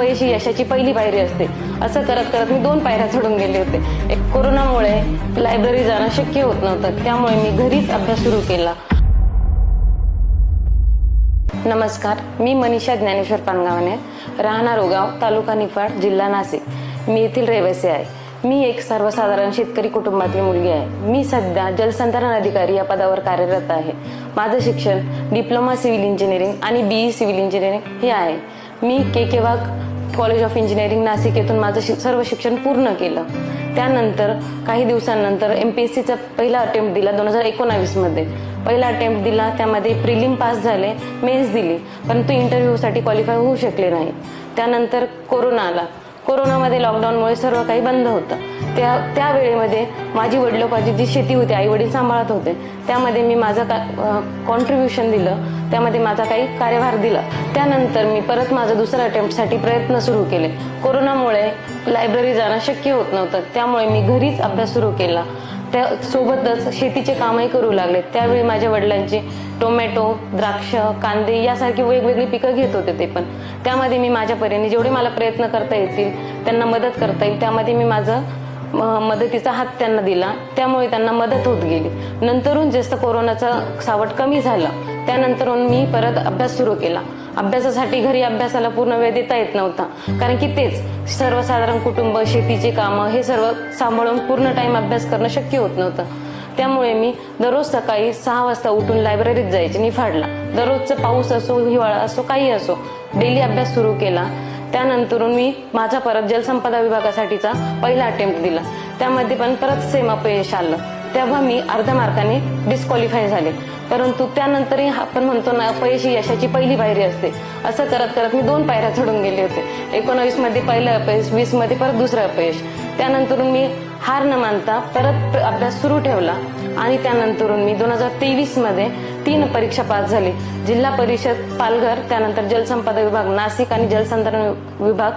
अपयशी यशाची पहिली पायरी असते. असं करत करत मी दोन पायऱ्या चढून गेले होते. एक कोरोनामुळे लायब्ररी जाणं शक्य होत नव्हतं. त्यामुळे मी घरीच अभ्यास सुरू केला. नमस्कार. मी मनीषा ज्ञानेश्वर पानगावने राहणार उगाव तालुका निफाड जिल्हा नाशिक. मी येथील रहिवासी आहे. मी एक सर्वसाधारण शेतकरी कुटुंबातली मुलगी आहे. मी सध्या जलसंधारण अधिकारी या पदावर कार्यरत आहे. माझं शिक्षण डिप्लोमा सिव्हिल इंजिनिअरिंग आणि बीई सिव्हिल इंजिनिअरिंग हे आहे. मी K K Wagh college of engineering Nashik येथून माझं शि- सर्व शिक्षण पूर्ण केलं. त्यानंतर काही दिवसांनंतर एम पी एस सीचा पहिला अटेम्प्ट दिला दोन हजार एकोणावीसमध्ये. पहिला अटेम्प्ट दिला त्यामध्ये प्रिलिम पास झाले मेन्स दिली परंतु इंटरव्ह्यूसाठी क्वालिफाय होऊ शकले नाही. त्यानंतर कोरोना आला. कोरोनामध्ये लॉकडाऊनमुळे सर्व काही बंद होतं. त्या त्या वेळेमध्ये माझी वडिलोपाची जी शेती होती आई वडील सांभाळत होते त्यामध्ये मी माझं का कॉन्ट्रीब्युशन दिलं त्यामध्ये माझा काही कार्यभार दिला. त्यानंतर मी परत माझं दुसऱ्या अटेम्प्टसाठी प्रयत्न सुरू केले. कोरोनामुळे लायब्ररी जाणं शक्य होत नव्हतं त्यामुळे मी घरीच अभ्यास सुरू केला. त्या सोबतच शेतीचे कामही करू लागले. त्यावेळी माझ्या वडिलांची टोमॅटो द्राक्ष कांदे यासारखी वेगवेगळी पिकं घेत होते ते पण. त्यामध्ये मी माझ्या परीने जेवढे मला प्रयत्न करता येतील त्यांना मदत करता येईल त्यामध्ये मी माझं मदतीचा हात त्यांना दिला. त्यामुळे त्यांना मदत होत गेली. नंतरून जास्त कोरोनाचा सावट कमी झाला. त्यानंतरून मी परत अभ्यास सुरू केला. अभ्यासासाठी घरी अभ्यासाला पूर्ण वेळ देता येत नव्हता. कारण की तेच सर्वसाधारण कुटुंब शेतीचे कामं हे सर्व सांभाळून पूर्ण टाइम अभ्यास करणं शक्य होत नव्हतं. त्यामुळे मी दररोज सकाळी सहा वाजता उठून लायब्ररीत जायचे निफाडला. दररोजचा पाऊस असो हिवाळा असो काही असो डेली अभ्यास सुरू केला. त्यानंतरून मी माझा परत जलसंपदा विभागासाठीचा पहिला अटेम्प्ट दिला. त्यामध्ये पण परत सेम अपयश आलं. तेव्हा मी अर्ध्या मार्काने डिस्क्वालिफाय झाले. परंतु त्यानंतरही आपण म्हणतो ना अपयश ही यशाची पहिली पायरी असते. असं करत करत मी दोन पायऱ्या चढून गेले होते. एकोणावीसमध्ये पहिलं अपयश वीसमध्ये परत दुसरं अपयश. त्यानंतर मी हार न मानता परत अभ्यास सुरू ठेवला आणि त्यानंतरून मी दोन हजार तेवीसमध्ये तीन परीक्षा पास झाली. जिल्हा परिषद पालघर त्यानंतर जलसंपदा विभाग नाशिक आणि जलसंधारण विभाग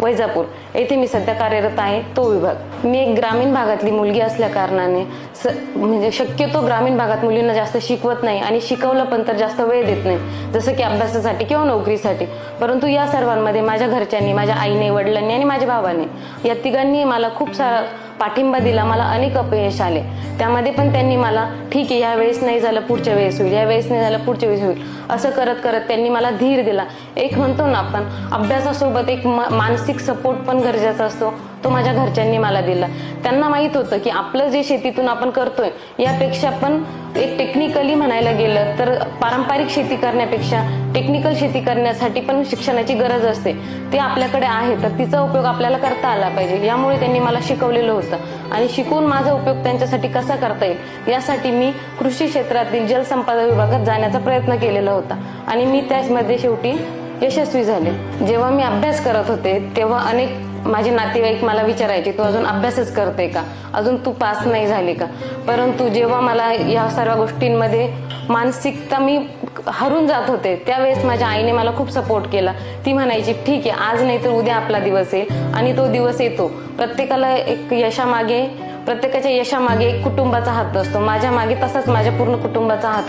वैजापूर. येथे मी सध्या कार्यरत आहे तो विभाग. मी एक ग्रामीण भागातली मुलगी असल्या कारणाने स म्हणजे शक्यतो ग्रामीण भागात मुलींना जास्त शिकवत नाही आणि शिकवलं पण तर जास्त वेळ देत नाही जसं की अभ्यासासाठी किंवा नोकरीसाठी. परंतु या सर्वांमध्ये माझ्या घरच्यांनी माझ्या आईने वडिलांनी आणि माझ्या भावाने या तिघांनी मला खूप सारा पाठिंबा दिला मला अनेक अपयश आले. त्यामध्ये पण त्यांनी मला ठीक आहे या वेळेस नाही झालं पुढच्या वेळेस होईल या वेळेस नाही झालं पुढच्या वेळेस होईल. असं करत करत त्यांनी मला धीर दिला. एक म्हणतो ना आपण अभ्यासासोबत एक म- मानसिक सपोर्ट पण गरजेचा असतो. तो माझ्या घरच्यांनी मला दिला. त्यांना माहीत होतं की आपलं जे शेतीतून आपण करतोय यापेक्षा पण एक टेक्निकली म्हणायला गेलं तर पारंपरिक शेती करण्यापेक्षा टेक्निकल शेती करण्यासाठी पण शिक्षणाची गरज असते. ते आपल्याकडे आहे तर तिचा उपयोग आपल्याला करता आला पाहिजे. यामुळे त्यांनी मला शिकवलेलं होतं. आणि शिकून माझा उपयोग त्यांच्यासाठी कसा करता येईल यासाठी मी कृषी क्षेत्रातील जलसंपदा विभागात जाण्याचा प्रयत्न केलेला होता. आणि मी त्यामध्ये शेवटी यशस्वी झाले. जेव्हा मी अभ्यास करत होते तेव्हा अनेक माझे नातेवाईक मला विचारायचे तू अजून अभ्यासच करते का? अजून तू पास नाही झाली का? परंतु जेव्हा मला या सर्व गोष्टींमध्ये मानसिकता मी हरून जात होते त्यावेळेस माझ्या आईने मला खूप सपोर्ट केला. ती म्हणायची ठीक आहे आज नाही तर उद्या आपला दिवस येईल आणि तो दिवस येतो. प्रत्येकाला एक यशामागे प्रत्येकाच्या यशामागे एक कुटुंबाचा हात असतो. माझ्या मागे तसाच माझ्या पूर्ण कुटुंबाचा हात होता.